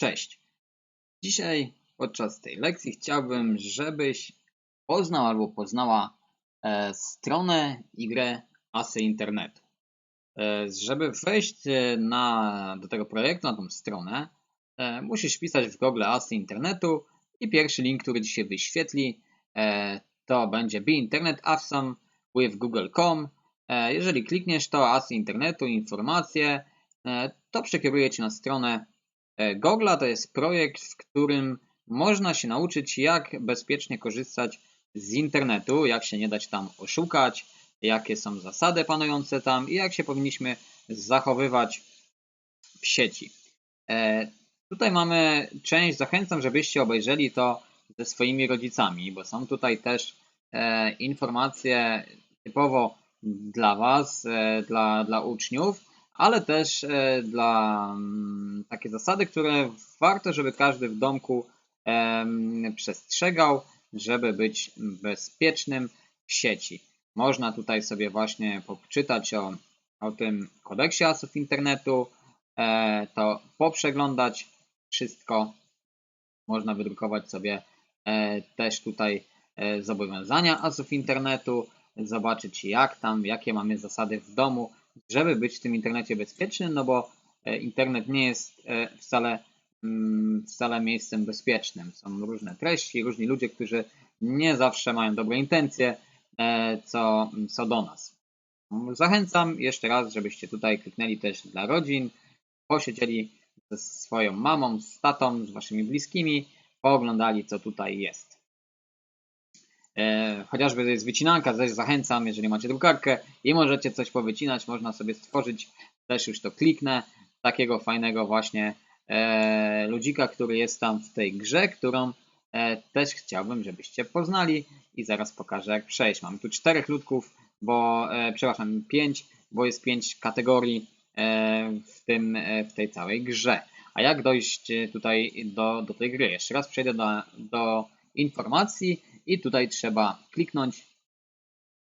Cześć. Dzisiaj podczas tej lekcji chciałbym, żebyś poznał albo poznała e, stronę i grę Asy Internetu. E, żeby wejść e, na, do tego projektu, na tą stronę, e, musisz wpisać w Google Asy Internetu i pierwszy link, który Ci się wyświetli, e, to będzie Be Internet Awesome with Google.com. E, jeżeli klikniesz to Asy Internetu, informacje, e, to przekieruje Cię na stronę Gogla to jest projekt, w którym można się nauczyć, jak bezpiecznie korzystać z internetu, jak się nie dać tam oszukać, jakie są zasady panujące tam i jak się powinniśmy zachowywać w sieci. E, tutaj mamy część, zachęcam, żebyście obejrzeli to ze swoimi rodzicami, bo są tutaj też e, informacje typowo dla Was, dla, dla uczniów, ale też e, dla mm, takie zasady, które warto, żeby każdy w domku przestrzegał, żeby być bezpiecznym w sieci. Można tutaj sobie właśnie poczytać o, o tym kodeksie asów internetu, e, to poprzeglądać wszystko. Można wydrukować sobie e, też tutaj zobowiązania asów internetu, zobaczyć jak tam, jakie mamy zasady w domu, żeby być w tym internecie bezpiecznym, no bo e, internet nie jest e, wcale, mm, wcale miejscem bezpiecznym. Są różne treści, różni ludzie, którzy nie zawsze mają dobre intencje e, co, co do nas. Zachęcam jeszcze raz, żebyście tutaj kliknęli też dla rodzin, posiedzieli ze swoją mamą, z tatą, z waszymi bliskimi, pooglądali co tutaj jest. E, chociażby jest wycinanka, też zachęcam, jeżeli macie drukarkę i możecie coś powycinać, można sobie stworzyć, też już to kliknę, takiego fajnego właśnie e, ludzika, który jest tam w tej grze, którą e, też chciałbym, żebyście poznali i zaraz pokażę jak przejść. Mam tu czterech ludków, bo przepraszam, pięć, bo jest pięć kategorii w, tym, w tej całej grze. A jak dojść tutaj do, do tej gry? Jeszcze raz przejdę do, do informacji i tutaj trzeba kliknąć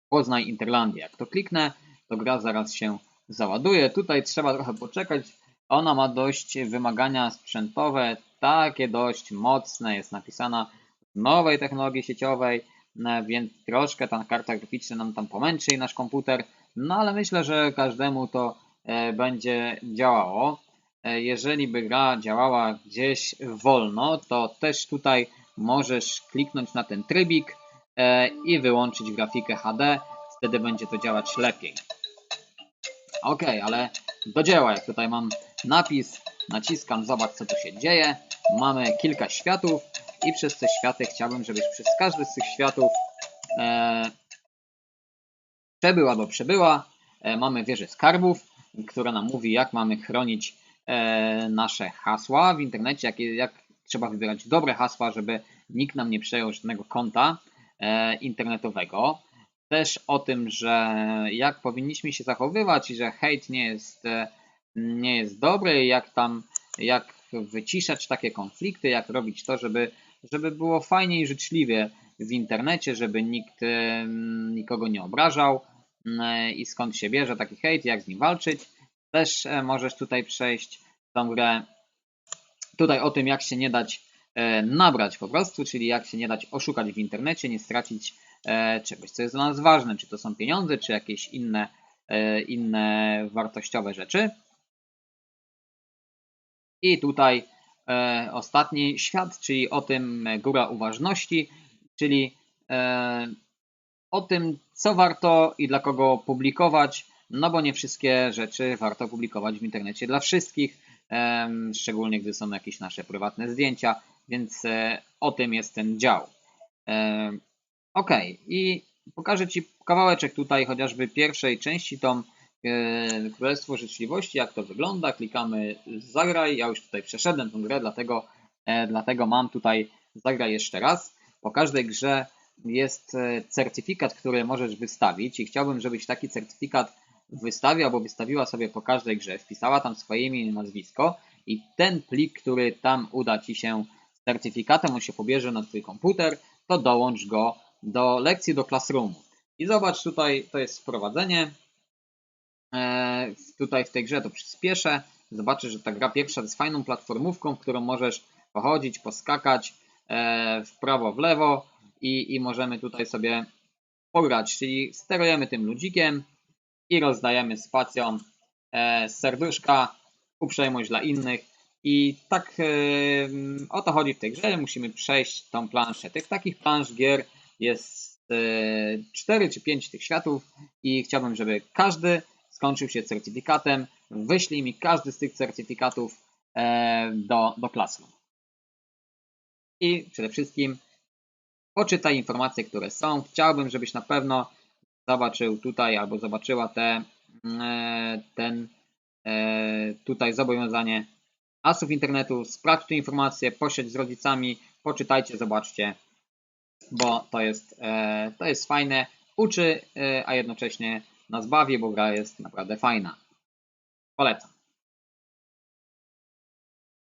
Poznaj Interlandię. Jak to kliknę, to gra zaraz się załaduje. Tutaj trzeba trochę poczekać. Ona ma dość wymagania sprzętowe, takie dość mocne. Jest napisana w nowej technologii sieciowej, e, więc troszkę ta karta graficzna nam tam pomęczy i nasz komputer. No ale myślę, że każdemu to e, będzie działało. E, jeżeli by gra działała gdzieś wolno, to też tutaj możesz kliknąć na ten trybik e, i wyłączyć grafikę HD, wtedy będzie to działać lepiej. Ok, ale do dzieła, jak tutaj mam napis, naciskam, zobacz co tu się dzieje. Mamy kilka światów i przez te światy chciałbym, żebyś przez każdy z tych światów e, przebył albo przebyła. E, mamy wieżę skarbów, która nam mówi, jak mamy chronić e, nasze hasła w internecie, jak, jak trzeba wybierać dobre hasła, żeby nikt nam nie przejął żadnego konta e, internetowego. Też o tym, że jak powinniśmy się zachowywać i że hejt nie jest, e, nie jest dobry, jak tam, jak wyciszać takie konflikty, jak robić to, żeby, żeby było fajnie i życzliwie w internecie, żeby nikt e, nikogo nie obrażał i skąd się bierze taki hejt, jak z nim walczyć. Też możesz tutaj przejść tą grę Tutaj o tym, jak się nie dać e, nabrać po prostu, czyli jak się nie dać oszukać w internecie, nie stracić e, czegoś, co jest dla nas ważne, czy to są pieniądze, czy jakieś inne, e, inne wartościowe rzeczy. I tutaj ostatni świat, czyli o tym góra uważności, czyli o tym, co warto i dla kogo publikować, no bo nie wszystkie rzeczy warto publikować w internecie dla wszystkich szczególnie gdy są jakieś nasze prywatne zdjęcia, więc e, o tym jest ten dział. Ok, i pokażę Ci kawałeczek tutaj chociażby pierwszej części, tą e, Królestwo Życzliwości, jak to wygląda. Klikamy zagraj, ja już tutaj przeszedłem tę grę, dlatego, e, dlatego mam tutaj zagraj jeszcze raz. Po każdej grze jest certyfikat, który możesz wystawić i chciałbym, żebyś taki certyfikat wystawi albo wystawiła sobie po każdej grze, wpisała tam swoje imię i nazwisko i ten plik, który tam uda Ci się z certyfikatem, on się pobierze na Twój komputer, to dołącz go do lekcji, do Classroomu. I zobacz, tutaj to jest wprowadzenie. E, tutaj w tej grze to przyspieszę. zobaczysz, że ta gra pierwsza jest fajną platformówką, w którą możesz pochodzić, poskakać e, w prawo, w lewo i, i możemy tutaj sobie pograć, czyli sterujemy tym ludzikiem i rozdajemy spacją e, serduszka, uprzejmość dla innych i tak e, o to chodzi w tej grze, musimy przejść tą planszę. Tych takich plansz gier jest e, 4 czy 5 tych światów i chciałbym, żeby każdy skończył się certyfikatem. Wyślij mi każdy z tych certyfikatów e, do, do Classroom. I przede wszystkim poczytaj informacje, które są. Chciałbym, żebyś na pewno zobaczył tutaj albo zobaczyła te, e, ten e, tutaj zobowiązanie asów internetu. Sprawdź te informacje, posiedź z rodzicami, poczytajcie, zobaczcie, bo to jest, e, to jest fajne, uczy, a jednocześnie nas bawi, bo gra jest naprawdę fajna. Polecam.